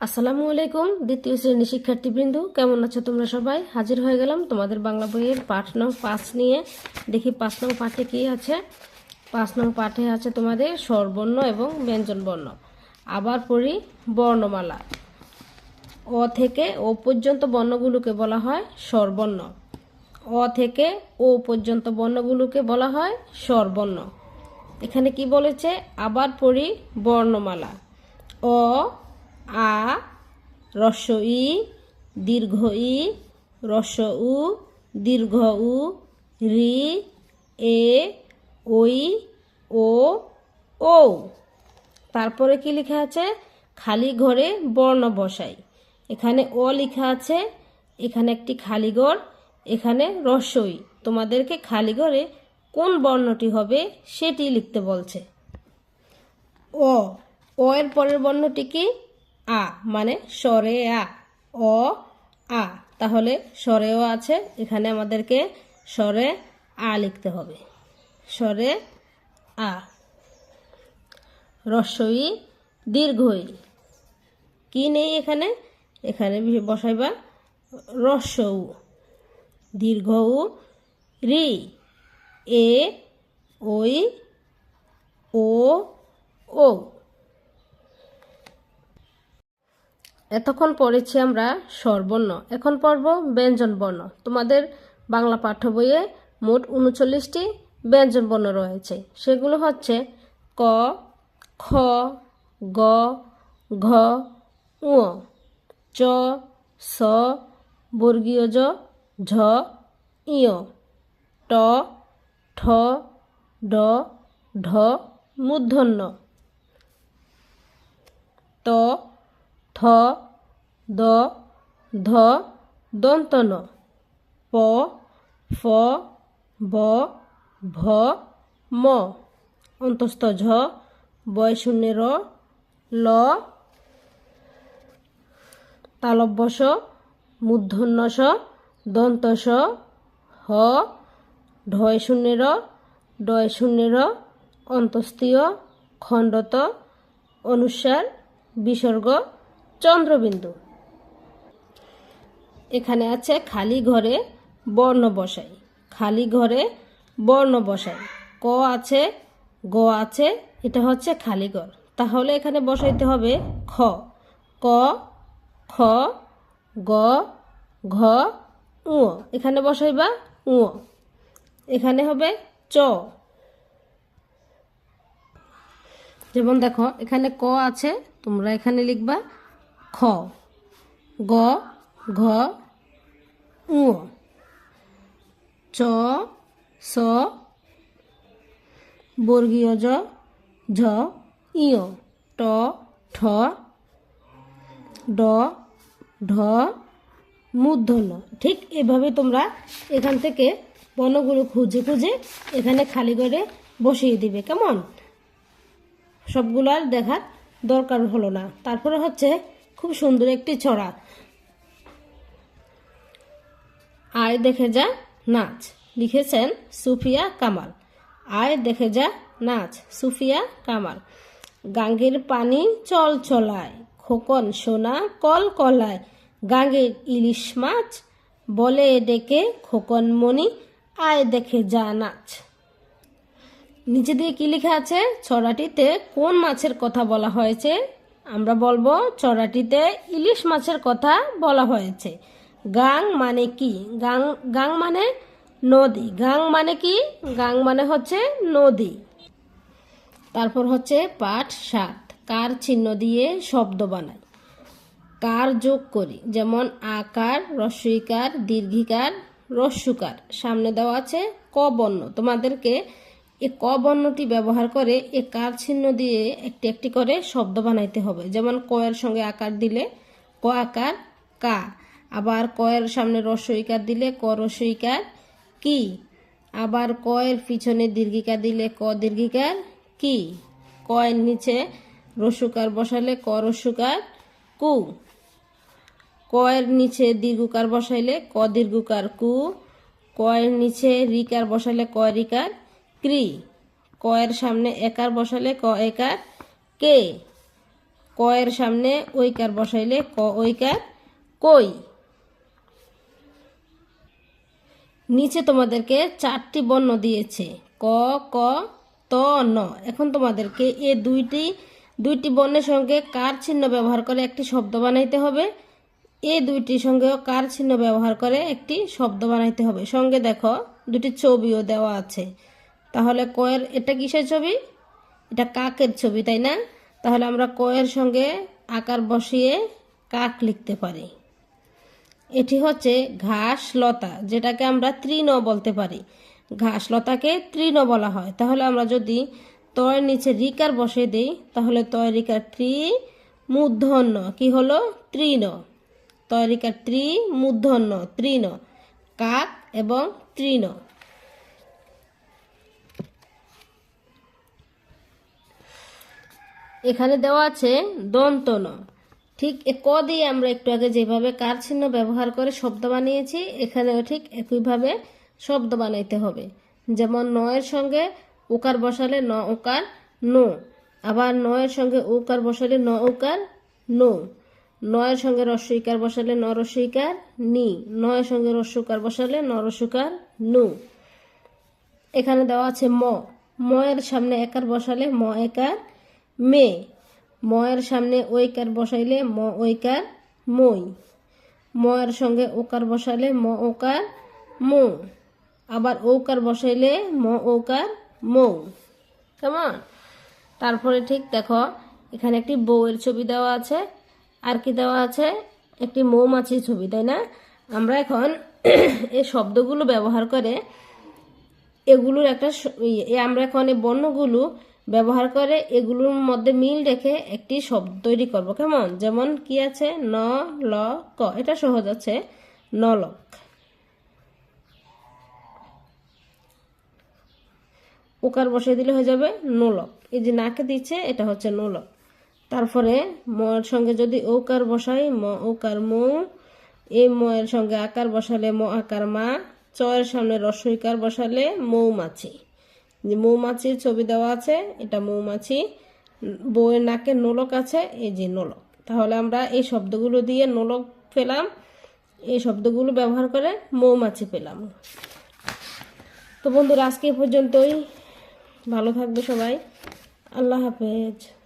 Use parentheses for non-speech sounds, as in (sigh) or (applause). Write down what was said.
আসসালামু আলাইকুম, দ্বিতীয় শ্রেণি শিক্ষার্থীবৃন্দ। কেমন আছো তোমরা সবাই? হাজির হয়ে গেলাম তোমাদের বাংলা বইয়ের পাঠ নং পাঁচ নিয়ে। দেখি পাঁচ নং পাঠে কি আছে? পাঁচ নং পাঠে আছে তোমাদের স্বরবর্ণ এবং ব্যঞ্জন বর্ণ আবার পড়ি বর্ণমালা। অ থেকে ও পর্যন্ত বর্ণগুলোকে বলা হয় স্বরবর্ণ। অ থেকে ও পর্যন্ত বর্ণগুলোকে বলা হয় স্বরবর্ণ। এখানে কি বলেছে? আবার পড়ি বর্ণমালা। অ আ, রস্য ই, দীর্ঘ ই, রস্য উ, দীর্ঘ উ, রি, এ, ওই, ও ও তারপরে কি লেখা আছে? খালি ঘরে বর্ণ বসাই। এখানে অ লেখা আছে, এখানে একটি খালি ঘর, এখানে রস্যই তোমাদেরকে খালি ঘরে কোন বর্ণটি হবে সেটি লিখতে বলছে। অ অ এর পরের বর্ণটি কি? আ মানে স্বরে আ, অ, আ। তাহলে স্বরেও আছে, এখানে আমাদেরকে স্বরে আ লিখতে হবে। স্বরে আ। রস্বই দীর্ঘই। কি নেই এখানে? এখানে বসাইবা রস্যউ দীর্ঘ উ রি। এ ওই ও ও এতক্ষণ পড়েছি আমরা স্বরবর্ণ। এখন পড়ব ব্যঞ্জন বর্ণ। তোমাদের বাংলা পাঠ্য বইয়ে মোট উনচল্লিশটি ব্যঞ্জন বর্ণ রয়েছে। সেগুলো হচ্ছে ক, খ, গ, ঘ উ চ, স, বর্গীয় জ, ঝ ইয় ট, ঠ, ড, ঢ, মূর্ধন্য। ত থ, দ, ধ, দন্তন। প, ফ, ব, ভ, ম। অন্তস্থ ঝ বয় শূন্যের ল। তালব্যস, মূর্ধন্যস, দন্তস। হ ঢয় শূন্যের ডয় শূন্যের অন্তস্তীয় খণ্ডত, অনুসার, বিসর্গ। চন্দ্রবিন্দু। এখানে আছে খালি ঘরে বর্ণ বসাই। খালি ঘরে বর্ণ বসাই। ক আছে, গ আছে, এটা হচ্ছে খালি ঘর। তাহলে এখানে বসাইতে হবে খ। ক, খ, গ, ঘ উ এখানে বসাইবা উ এখানে হবে চ। যেমন দেখো, এখানে ক আছে, তোমরা এখানে লিখবা খ। গ, ঘ উ চ, স। বর্গীয় জ, ঝ ইয় ট, ঠ। ড, ঢ, মূর্ধন্য। ঠিক এভাবে তোমরা এখান থেকে বর্ণগুলো খুঁজে খুঁজে এখানে খালি করে বসিয়ে দিবে, কেমন? সবগুলো আর দেখার দরকার হলো না। তারপরে হচ্ছে খুব সুন্দর একটি ছড়া। আয় দেখে যা নাচ, লিখেছেন সুফিয়া কামাল। আয় দেখে যা নাচ, সুফিয়া কামাল। গাঙ্গের পানি চল চলায়, খোকন সোনা কল কলায়। গাঙ্গের ইলিশ মাছ বলে ডেকে খোকন মণি, আয় দেখে যা নাচ। নিচে দিয়ে কি লেখা আছে? ছড়াটিতে কোন মাছের কথা বলা হয়েছে? আমরা বলব চড়াটিতে ইলিশ মাছের কথা বলা হয়েছে। গাং মানে কি? গাং গাং মানে নদী। গাং মানে কি? গাং মানে হচ্ছে নদী। তারপর হচ্ছে পাঠ সাত কার চিহ্ন দিয়ে শব্দ বানাই কার যোগ করি? যেমন আকার রস্বইকার দীর্ঘিকার, রস্যুকার। সামনে দেওয়া আছে ক বর্ণ। তোমাদেরকে এই ক বর্ণটি ব্যবহার করে এ কার চিহ্ন দিয়ে একটি একটি করে শব্দ বানাইতে হবে। যেমন ক এর সঙ্গে আকার দিলে ক আকার কা, আবার ক এর সামনে রস্বইকার দিলে ক রস্বইকার কি, আবার ক এর পিছনে দীর্ঘিকার দিলে ক দীর্ঘিকার কি, ক এর নিচে রসুকার বসালে ক রস্যুকার কু, ক এর নিচে দীর্ঘকার বসাইলে ক দীর্ঘকার কু, ক এর নিচে রিকার বসালে ক রিকার ক্রি ক। এর সামনে একার বসালে ক একার কে। কয়ের সামনে ঐকার বসাইলে ক ঐকার কই। নিচে তোমাদেরকে চারটি বর্ণ দিয়েছে। ক ক, ত, ন। এখন তোমাদেরকে এ দুইটি দুইটি বর্ণের সঙ্গে কার চিহ্ন ব্যবহার করে একটি শব্দ বানাইতে হবে? এ দুইটির সঙ্গেও কার চিহ্ন ব্যবহার করে একটি শব্দ বানাইতে হবে? সঙ্গে দেখো, দুটি ছবিও দেওয়া আছে। তাহলে কয়ের, এটা কিসের ছবি? এটা কাকের ছবি, তাই না? তাহলে আমরা কয়ের সঙ্গে আকার বসিয়ে কাক লিখতে পারি। এটি হচ্ছে ঘাস লতা যেটাকে আমরা তৃণ বলতে পারি। ঘাস লতাকে তৃণ বলা হয়। তাহলে আমরা যদি তয়ের নিচে রিকার বসে দিই, তাহলে তয়, রিকার ত্রি মূর্ধন্য কি হলো? তৃণ। তয়, রিকার ত্রি মূর্ধন্য তৃণ। কাক এবং তৃণ। এখানে দেওয়া আছে দন্তন। ঠিক ক দিয়ে আমরা একটু আগে যেভাবে কার চিহ্ন ব্যবহার করে শব্দ বানিয়েছি, এখানেও ঠিক একইভাবে শব্দ বানাইতে হবে। যেমন নয়ের সঙ্গে উকার বসালে ন উকার নো, আবার নয়ের সঙ্গে উকার বসালে ন উকার নো, নয়ের সঙ্গে রস্বইকার বসালে ন রস্বইকার নি, নয়ের সঙ্গে রস্যকার বসালে ন নু। এখানে দেওয়া আছে ম ময়ের সামনে একার বসালে ম একার মে ময়ের সামনে ঐকার বসাইলে ম ঐকার মই। ময়ের সঙ্গে ওকার বসালে ম ওকার মো। আবার ঔকার বসাইলে ম ঔকার মৌ। কেমন? তারপরে ঠিক দেখো, এখানে একটি বউয়ের ছবি দেওয়া আছে। আর কি দেওয়া আছে? একটি মৌমাছির ছবি, তাই না? আমরা এখন (clears throat) এই শব্দগুলো ব্যবহার করে এগুলোর একটা আমরা এখন এই বর্ণগুলো ব্যবহার করে, এগুলোর মধ্যে মিল রেখে একটি শব্দ তৈরি করব। কেমন? যেমন কি আছে? ন, ল, ক। এটা সহজ আছে। নলক। ওকার বসিয়ে দিলে হয়ে যাবে নোলক। এই যে নাকে দিচ্ছে, এটা হচ্ছে নোলক। তারপরে ময়ের সঙ্গে যদি ওকার বসাই, ম, ঔকার মৌ। এই ময়ের সঙ্গে আকার বসালে ম, আকার মা। চয়ের সামনে রসইকার বসালে মৌ মৌমাছি। যে মৌমাছির ছবি দেওয়া আছে, এটা মৌমাছি, বউয়ের নাকে নোলক আছে, এই যে নোলক। তাহলে আমরা এই শব্দগুলো দিয়ে নোলক পেলাম, এই শব্দগুলো ব্যবহার করে মৌমাছি পেলাম। তো বন্ধুরা, আজকে পর্যন্তই। ভালো থাকবে সবাই। আল্লাহ হাফেজ।